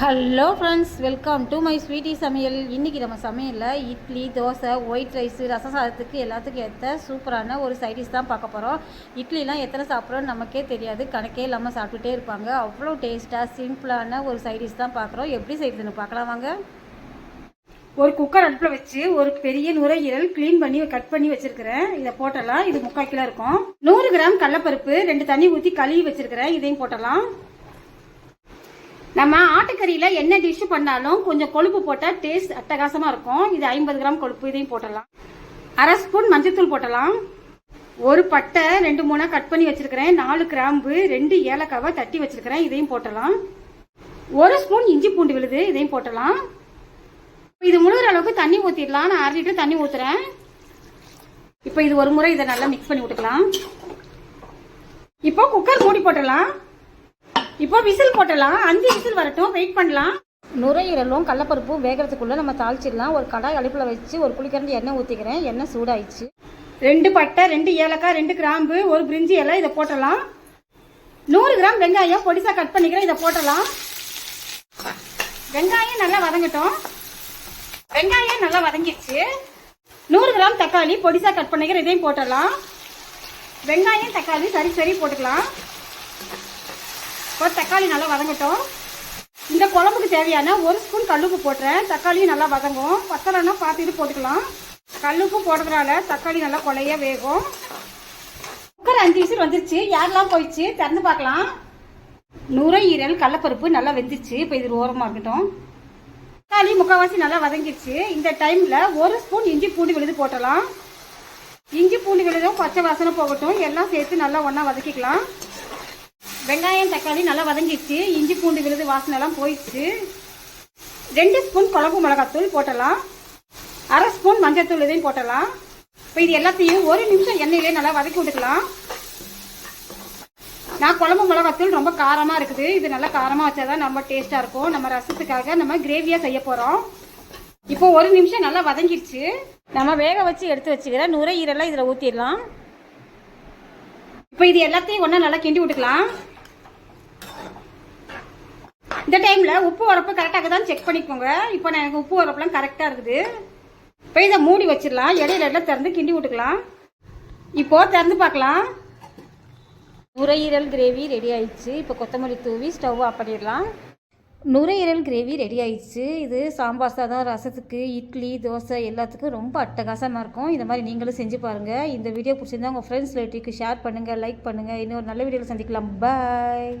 Hello friends welcome to my sweetie சமையல். இன்றைக்கி நம்ம சமையலில் இட்லி தோசை ஒயிட் ரைஸு ரசம் சாதத்துக்கு எல்லாத்துக்கும் ஏற்ற சூப்பரான ஒரு சைடிஷ் தான் பார்க்க போகிறோம் இட்லிலாம் எத்தனை சாப்பிட்றோன்னு நமக்கே தெரியாது. கணக்கே இல்லாமல் சாப்பிட்டுட்டே இருப்பாங்க. அவ்வளோ டேஸ்ட்டாக சிம்பிளான ஒரு சைடிஷ் தான் பார்க்குறோம். எப்படி செய்யுதுன்னு பார்க்கலாம் வாங்க. ஒரு குக்கர் அடுப்பில் வச்சு ஒரு பெரிய நுரையீரல் க்ளீன் பண்ணி கட் பண்ணி வச்சிருக்கிறேன். இதை போட்டலாம். இது முக்கால் கிலோ இருக்கும். நூறு கிராம் கடலப்பருப்பு ரெண்டு தண்ணி ஊற்றி கழுவி வச்சிருக்கிறேன். இதையும் போட்டலாம். நம்ம ஆட்டுக்கறியில் என்ன டிஷ் பண்ணாலும் கொஞ்சம் கொழுப்பு போட்டால் டேஸ்ட் அட்டகாசமாக இருக்கும். இது ஐம்பது கிராம் கொழுப்பு இதையும் போட்டலாம் அரை ஸ்பூன் மஞ்சத்தூள் போட்டலாம் ஒரு பட்டை ரெண்டு மூணா கட் பண்ணி வச்சிருக்கிறேன். நாலு கிராம்பு ரெண்டு ஏலக்காவை தட்டி வச்சிருக்கிறேன். இதையும் போட்டலாம் ஒரு ஸ்பூன் இஞ்சி பூண்டு விழுது இதையும் போட்டலாம் இது முழுகிற அளவுக்கு தண்ணி ஊற்றிடலாம் நான் அரை லிட்டர் தண்ணி ஊற்றுறேன் இப்போ இது ஒரு முறை இதை நல்லா மிக்ஸ் பண்ணி விட்டுக்கலாம். இப்போ குக்கர் மூடி போட்டலாம் இப்போ விசில் போட்டலாம். அஞ்சு விசில் வரட்டும். வெயிட் பண்ணலாம். நுரையீரலும் கடலப்பருப்பும் வேகிறதுக்குள்ள நம்ம தாளிச்சிடலாம். ஒரு கடாய் அடுப்பில் வச்சு ஒரு குளிக்கரண்டி எண்ணெய் ஊற்றிக்கிறேன் எண்ணெய் சூடாயிடுச்சு. ரெண்டு பட்டை ரெண்டு ஏலக்காய் ரெண்டு கிராம்பு ஒரு பிரிஞ்சி இலை இதை போட்டலாம். நூறு கிராம் வெங்காயம் பொடிசா கட் பண்ணிக்கிறேன். இதை போட்டலாம். வெங்காயம் நல்லா வதங்கட்டும். வெங்காயம் நல்லா வதங்கிடுச்சு. நூறு கிராம் தக்காளி பொடிசா கட் பண்ணிக்கிறேன். இதையும் போட்டலாம். வெங்காயம் தக்காளி சரி சரி போட்டுக்கலாம். இப்போ தக்காளி நல்லா வதங்கட்டும். இந்த குழம்புக்கு தேவையான ஒரு ஸ்பூன் கல்லுப்பு போட்டுறேன். தக்காளியும் நல்லா வதங்கும். பத்தலைன்னா பார்த்துட்டு போட்டுக்கலாம். கல்லுப்பு போடுறதுனால தக்காளி நல்லா கொலைய வேகும். குக்கர் அஞ்சு விசில் வந்துருச்சு. யாரெல்லாம் போயிடுச்சு? திறந்து பார்க்கலாம். நுரையீரல் கடலப்பருப்பு நல்லா வெந்துச்சு இப்போ இது ஓரமாக இருக்கட்டும். தக்காளி முக்கால்வாசி நல்லா வதங்கிடுச்சு. இந்த டைமில் ஒரு ஸ்பூன் இஞ்சி பூண்டு விழுது போட்டலாம் இஞ்சி பூண்டு விழுதும் பச்சை வாசனை போகட்டும். எல்லாம் சேர்த்து நல்லா ஒன்றா வதக்கிக்கலாம். வெங்காயம் தக்காளி நல்லா வதங்கிடுச்சு. இஞ்சி பூண்டு விழுது வாசனைலாம் போயிடுச்சு. ரெண்டு ஸ்பூன் குழம்பு மிளகாத்தூள் போட்டலாம். அரை ஸ்பூன் மஞ்சத்தூள் இதையும் போட்டலாம். இப்போ இது எல்லாத்தையும் ஒரு நிமிஷம் எண்ணெயிலே நல்லா வதக்கி விட்டுக்கலாம். நான் குழம்பு மிளகாத்தூள் ரொம்ப காரமாக இருக்குது. இது நல்லா காரமாக வச்சாதான் ரொம்ப டேஸ்ட்டாக இருக்கும். நம்ம ரசத்துக்காக நம்ம கிரேவியாக செய்ய போகிறோம் இப்போ ஒரு நிமிஷம் நல்லா வதங்கிடுச்சு. நம்ம வேக வச்சு எடுத்து வச்சுக்கிற நுரையீரெல்லாம் இதில் ஊற்றிடலாம் இப்போ இது எல்லாத்தையும் ஒன்றா நல்லா கிண்டி விட்டுக்கலாம். இந்த டைமில் உப்பு உரப்பு கரெக்டாக தான் செக் பண்ணிக்கோங்க. இப்போ நான் எனக்கு உப்பு உரப்புலாம் கரெக்டாக இருக்குது. இப்போ இதை மூடி வச்சிடலாம். இடையில எல்லாம் திறந்து கிண்டி விட்டுக்கலாம். இப்போ திறந்து பார்க்கலாம். நுரையீரல் கிரேவி ரெடி ஆயிடுச்சு. இப்போ கொத்தமல்லி தூவி ஸ்டவ் ஆஃப் பண்ணிடலாம். நுரையீரல் கிரேவி ரெடி ஆயிடுச்சு. இது சாம்பார் சாதம் ரசத்துக்கு இட்லி தோசை எல்லாத்துக்கும் ரொம்ப அட்டகாசமாக இருக்கும். இந்த மாதிரி நீங்களும் செஞ்சு பாருங்கள் இந்த வீடியோ பிடிச்சிருந்தா உங்கள் ஃப்ரெண்ட்ஸ் ரிலேட்டிவ்க்கு ஷேர் பண்ணுங்கள் லைக் பண்ணுங்கள் இன்னொரு நல்ல வீடியோவில் சந்திக்கலாம். பாய்